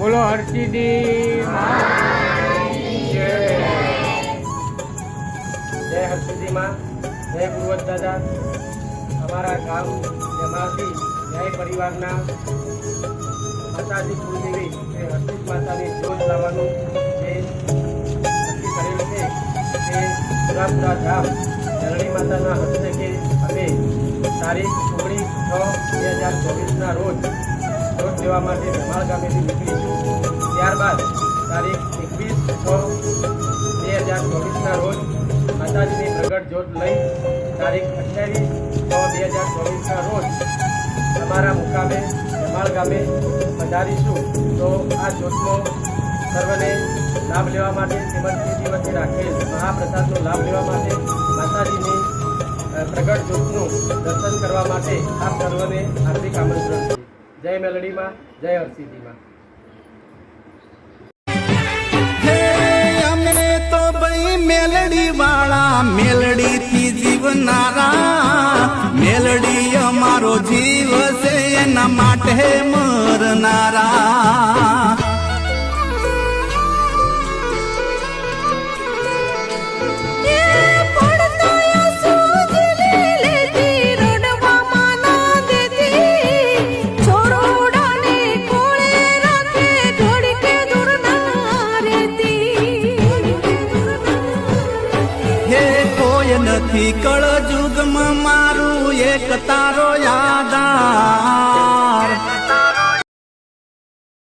બોલો હરસિદ્ધિ જય. જય માં જય ગુરુવત દાદા. અમારા ગામ જેમાંથી જય પરિવારના માતાજી કુલદેવી એ હર્ષિત માતાની જોત લાવવાનું જે નક્કી કરેલ છે તે પુરાપુરા ધામ જરણી માતાના હસ્તકે અમે તારીખ ઓગણીસ છ બે હજાર ચોવીસના રોજ લેવા માટે ધમાળ ગામેથી નીકળીશું. ત્યારબાદ તારીખ એકવીસ છ બે હજાર ચોવીસના રોજ માતાજીની પ્રગટ જોત લઈ તારીખ અઠ્યાવીસ છ બે હજાર ચોવીસના રોજ અમારા મુકામે ધમાળ ગામે પધારીશું. તો આ જોતનો સર્વને લાભ લેવા માટે તેમજ તે દિવસે રાખેલ મહાપ્રસાદનો લાભ લેવા માટે માતાજીની પ્રગટ જોતનું દર્શન કરવા માટે આપ સર્વને હાર્દિક આમંત્રણ. જય મેલડીમાં, જય હરસિદ્ધિમાં. તો ભાઈ મેલડી વાળા મેલડી થી જીવનારા. મેલડી અમારો જીવ છે એના માટે મરનારા. નથી કળ જુગમાં મારું એક તારો યાદ.